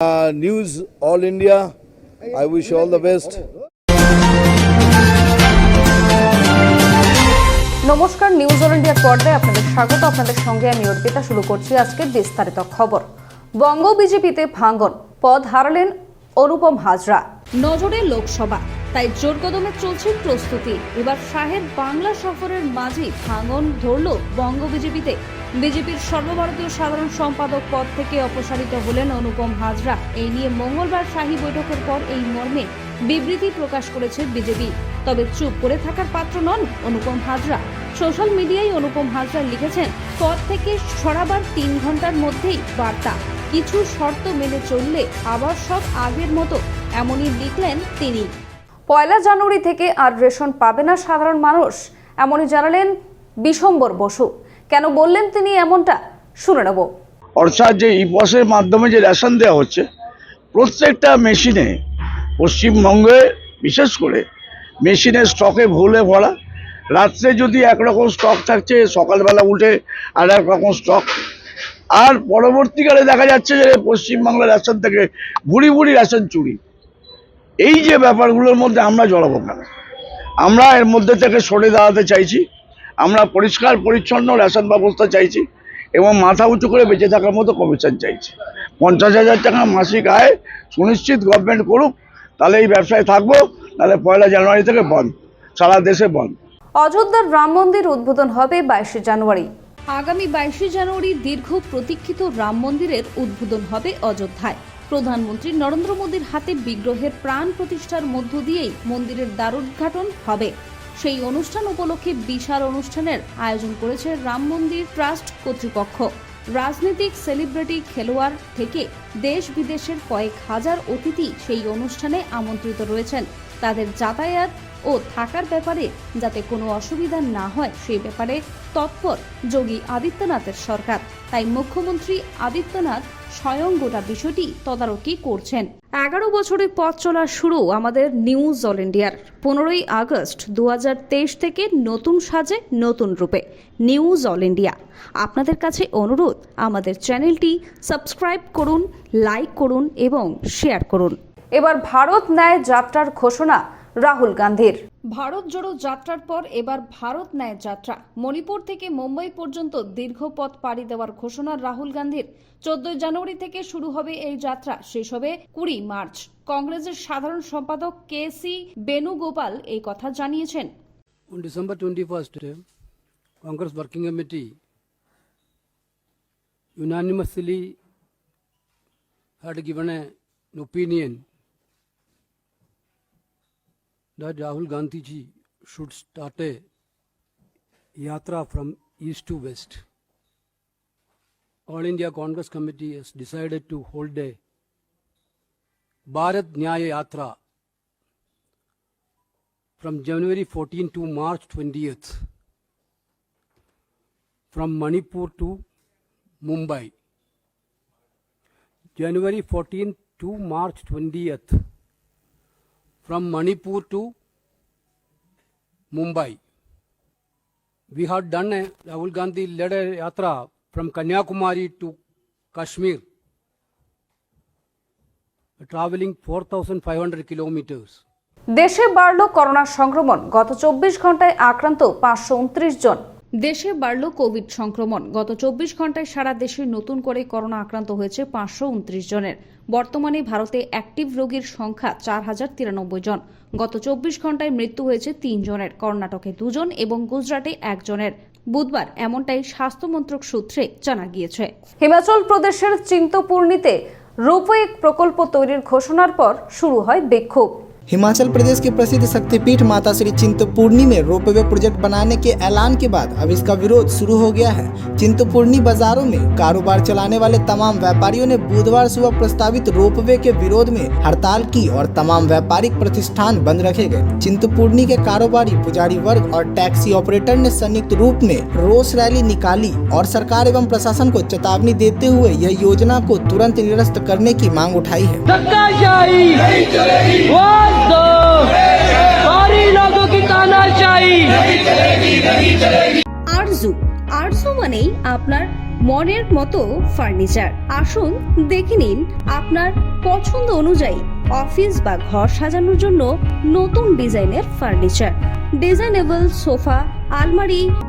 Uh, news all India. I wish all the best. নমস্কার news all ইন্ডিয়ার পর্দায় আপনাদের স্বাগত। আপনাদের সঙ্গে আমি অর্পিতা শুরু করছি আজকের বিস্তারিত খবর। বঙ্গ বিজেপিতে ভাঙ্গন পদ হারালেন অনুপম হাজরা। নজরে লোকসভা তাই জোর কদমে চলছে প্রস্তুতি। এবার শাহের বাংলা সফরের মাঝেই ভাঙন ধরল বঙ্গ বিজেপিতে। বিজেপির সর্বভারতীয় সাধারণ সম্পাদক পদ থেকে অপসারিত হলেন অনুপম হাজরা। এই নিয়ে মঙ্গলবার শাহী বৈঠকের পর এই মর্মে বিবৃতি প্রকাশ করেছে বিজেপি। তবে চুপ করে থাকার পাত্র নন অনুপম হাজরা। সোশ্যাল মিডিয়ায় অনুপম হাজরা লিখেছেন, পদ থেকে সরাবার তিন ঘণ্টার মধ্যেই বার্তা। কিছু শর্ত মেনে চললে আবার সব আগের মতো, এমনই লিখলেন তিনি। পয়লা জানুয়ারি থেকে আর রেশন পাবে না সাধারণ মানুষ, এমনই জানালেন বিশম্বর বসু। কেন বললেন তিনি এমনটা? শুনে নেব। অর্থাৎ যে ইপসের মাধ্যমে যে রেশন দেওয়া হচ্ছে, প্রত্যেকটা মেশিনে পশ্চিমবঙ্গে, বিশেষ করে মেশিনের স্টকে ভুলে ভরা, রাত্রে যদি একরকম স্টক থাকছে, সকালবেলা উঠে আর এক রকম স্টক। আর পরবর্তীকালে দেখা যাচ্ছে যে পশ্চিমবাংলার রেশন থেকে ভুড়ি ভুড়ি রেশন চুরি। এই যে ব্যাপারগুলোর মধ্যে আমরা জড়াবো কেন? আমরা এর মধ্যে থেকে সরে দাঁড়াতে চাইছি। আমরা পরিষ্কার পরিচ্ছন্ন রেশন ব্যবস্থা চাইছি এবং মাথা উঁচু করে বেঁচে থাকার মতো কমিশন চাইছি। পঞ্চাশ হাজার টাকা মাসিক আয় সুনিশ্চিত গভর্নমেন্ট করুক তাহলে এই ব্যবসায় থাকব তাহলে পয়লা জানুয়ারি থেকে বন্ধ সারা দেশে বন্ধ। অযোধ্যার রাম মন্দির উদ্বোধন হবে বাইশে জানুয়ারি। আগামী বাইশে জানুয়ারি দীর্ঘ প্রতীক্ষিত রাম মন্দিরের উদ্বোধন হবে অযোধ্যায়। প্রধানমন্ত্রী নরেন্দ্র মোদীর হাতে বিগ্রহের প্রাণ প্রতিষ্ঠার মধ্য দিয়েই মন্দিরের দ্বারোদ্ঘাটন হবে। সেই অনুষ্ঠান উপলক্ষে বিশাল অনুষ্ঠানের আয়োজন করেছে রাম মন্দির ট্রাস্ট কর্তৃপক্ষ। রাজনৈতিক সেলিব্রিটি খেলোয়াড় থেকে দেশ বিদেশের কয়েক হাজার অতিথি সেই অনুষ্ঠানে আমন্ত্রিত রয়েছেন। তাদের যাতায়াত ও থাকার ব্যাপারে যাতে কোনো অসুবিধা না হয় সেই ব্যাপারে তৎপর যোগী আদিত্যনাথের সরকার। তাই মুখ্যমন্ত্রী আদিত্যনাথ স্বয়ং গোটা বিষয়টি তদারকি করছেন। এগারো বছরের পথ চলা শুরু আমাদের নিউজ অল ইন্ডিয়ার। পনেরোই আগস্ট দু হাজার তেইশ থেকে নতুন সাজে নতুন রূপে নিউজ অল ইন্ডিয়া। আপনাদের কাছে অনুরোধ, আমাদের চ্যানেলটি সাবস্ক্রাইব করুন, লাইক করুন এবং শেয়ার করুন। এবার ভারত ন্যায় যাত্রার ঘোষণা রাহুল গান্ধীর। ভারত জোড়ো যাত্রার পর এবার ভারত ন্যায় যাত্রা। মণিপুর থেকে মুম্বাই পর্যন্ত দীর্ঘ পথ পাড়ি দেওয়ার ঘোষণা রাহুল গান্ধীর। চোদ্দই জানুয়ারি থেকে শুরু হবে এই যাত্রা। শেষ হবে কুড়ি মার্চ। কংগ্রেসের সাধারণ সম্পাদক কে সি বেণুগোপাল এই কথা জানিয়েছেন। On December 21st, Congress Working Committee unanimously had given an opinion that Rahul Gandhi ji should start a yatra from east to west. All India Congress Committee has decided to hold a Bharat Nyaya Yatra from January 14 to March 20th from Manipur to Mumbai. January 14 to March 20th from Manipur to Mumbai. We had done a Rahul Gandhi led a yatra from Kanyakumari to Kashmir, traveling 4,500 kilometers. দেশে বাড়ল corona সংক্রমণ। গত চব্বিশ ঘন্টায় আক্রান্ত পাঁচশো উনত্রিশ জন। দেশে বাড়ল কোভিড সংক্রমণ। গত চব্বিশ ঘন্টায় সারা দেশে নতুন করে করোনা আক্রান্ত হয়েছে পাঁচশো উনত্রিশ জনের। বর্তমানে ভারতে অ্যাক্টিভ রোগীর সংখ্যা চার হাজার তিরানব্বই জন। গত চব্বিশ ঘন্টায় মৃত্যু হয়েছে তিনজনের কর্ণাটকে দুজন এবং গুজরাটে একজনের বুধবার এমনটাই স্বাস্থ্যমন্ত্রক সূত্রে জানা গিয়েছে। হিমাচল প্রদেশের চিন্তপূর্ণিতে রোপওয়ে প্রকল্প তৈরির ঘোষণার পর শুরু হয় বিক্ষোভ। हिमाचल प्रदेश के प्रसिद्ध शक्तिपीठ माता श्री चिंतपूर्णी में रोपवे प्रोजेक्ट बनाने के ऐलान के बाद अब इसका विरोध शुरू हो गया है। चिंतपूर्णी बाजारों में कारोबार चलाने वाले तमाम व्यापारियों ने बुधवार सुबह प्रस्तावित रोपवे के विरोध में हड़ताल की और तमाम व्यापारिक प्रतिष्ठान बंद रखे गए। चिंतपूर्णी के कारोबारी पुजारी वर्ग और टैक्सी ऑपरेटर ने संयुक्त रूप में रोष रैली निकाली और सरकार एवं प्रशासन को चेतावनी देते हुए यह योजना को तुरंत निरस्त करने की मांग उठाई है। धक्काशाही नहीं चलेगी दो सारी लोगों की तानाशाही আরজু আরজু মানেই আপনার মনের মতো ফার্নিচার আসুন দেখে নিন আপনার পছন্দ অনুযায়ী অফিস বা ঘর সাজানোর জন্য নতুন ডিজাইনের ফার্নিচার ডিজাইনেবল সোফা আলমারি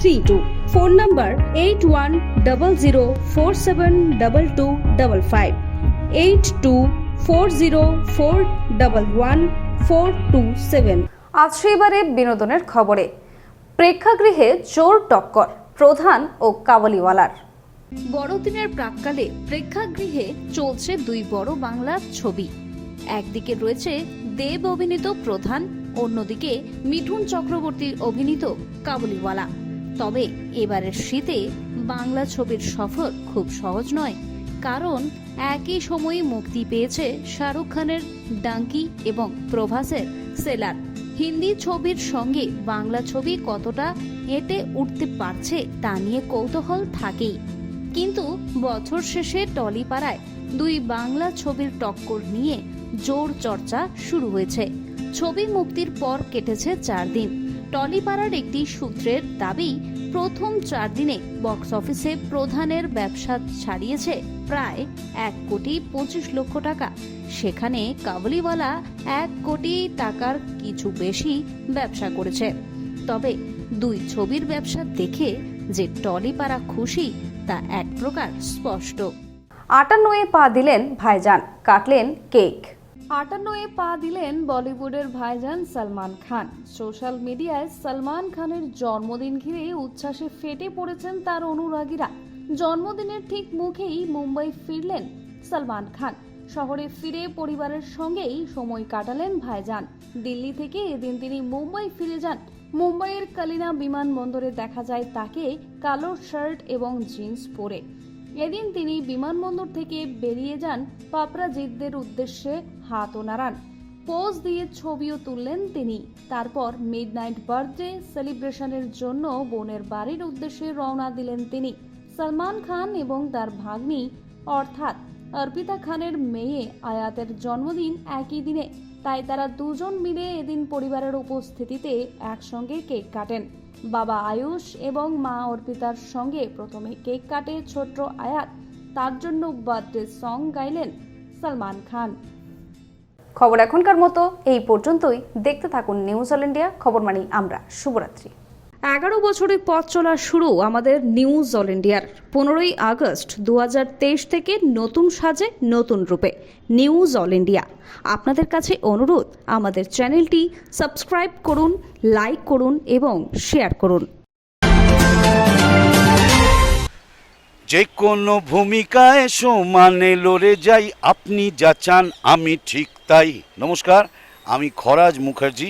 three two phone number eight one double zero four seven double two double five eight two four zero four double one four two seven আজ সেইবারে বিনোদনের খবরে। প্রেক্ষাগৃহে জোর টক্কর প্রধান ও কাবলিওয়ালার। বড়দিনের প্রাককালে প্রেক্ষাগৃহে চলছে দুই বড় বাংলার ছবি। একদিকে রয়েছে দেব অভিনীত প্রধান অন্যদিকে মিঠুন চক্রবর্তীর অভিনীত কাবুলিওয়ালা। তবে এবারের শীতে বাংলা ছবির সফর খুব সহজ নয়, কারণ একই সময়ে মুক্তি পেয়েছে শাহরুখ খানের, ডাঙ্কি এবং প্রভাসের সেলার। হিন্দি ছবির সঙ্গে বাংলা ছবি কতটা এটে উঠতে পারছে তা নিয়ে কৌতূহল থাকেই। কিন্তু বছর শেষে টলিপাড়ায় দুই বাংলা ছবির টক্কর নিয়ে জোর চর্চা শুরু হয়েছে। ছবি মুক্তির পর কেটেছে চার দিন। টলিপাড়ার একটি সূত্রের দাবি, প্রথম চার দিনে বক্স অফিসে প্রধানের ব্যবসা ছাড়িয়েছে প্রায় এক কোটি পঁচিশ লক্ষ টাকা। সেখানে কাবুলিওয়ালা এক কোটি টাকার কিছু বেশি ব্যবসা করেছে। তবে দুই ছবির ব্যবসা দেখে যে টলিপাড়া খুশি, তা এক প্রকার স্পষ্ট। আটান্নয়ে পা দিলেন ভাইজান, কাটলেন কেক। আটান্নয়ে পা দিলেন বলিউডের ভাইজান সালমান খান। সোশ্যাল মিডিয়ায় সালমান খানের জন্মদিন ঘিরে উচ্ছ্বাসে ফেটে পড়েছেন তার অনুরাগীরা। জন্মদিনের ঠিক মুখেই মুম্বাই ফিরলেন সালমান খান। শহরে ফিরে পরিবারের সঙ্গেই সময় কাটালেন ভাইজান। দিল্লি থেকে এদিন তিনি মুম্বাই ফিরে যান। মুম্বাইয়ের কালিনা বিমানবন্দরে দেখা যায় তাকে কালো শার্ট এবং জিন্স পরে। এদিন তিনি বিমানবন্দর থেকে বেরিয়ে যান পাপরাজিতদের উদ্দেশ্যে হাতও নাড়ান পোজ দিয়ে ছবিও তুললেন তিনি। তারপর মিড নাইট বার্থডে সেলিব্রেশনের জন্য বোনের বাড়ির উদ্দেশ্যে রওনা দিলেন তিনি। সলমান খান এবং তার ভাগ্নি, অর্থাৎ অর্পিতা খানের মেয়ে আয়াতের জন্মদিন একই দিনে তাই তারা দুজন মিলে এদিন পরিবারের উপস্থিতিতে একসঙ্গে কেক কাটেন। বাবা আয়ুষ এবং মা অর্পিতার সঙ্গে প্রথমে কেক কাটে ছোট্ট আয়াত। তার জন্য বার্থডে সং গাইলেন সালমান খান। খবর এখনকার মতো এই পর্যন্তই। দেখতে থাকুন নিউজ অল ইন্ডিয়া খবর মানি আমরা। শুভরাত্রি। এগারো বছরের পথ চলা শুরু আমাদের নিউজ অল ইন্ডিয়ার। পনেরোই আগস্ট দু থেকে নতুন সাজে নতুন রূপে নিউজ অল ইন্ডিয়া। আপনাদের কাছে অনুরোধ, আমাদের চ্যানেলটি সাবস্ক্রাইব করুন, লাইক করুন এবং শেয়ার করুন। যে কোনো ভূমিকায় সমানে লড়ে যাই, আপনি যা চান, আমি ঠিক তাই। নমস্কার, আমি খরাজ মুখার্জি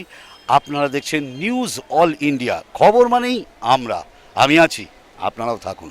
আপনারা দেখছেন নিউজ অল ইন্ডিয়া। খবর মানেই আমরা। আমি আছি আপনারাও থাকুন।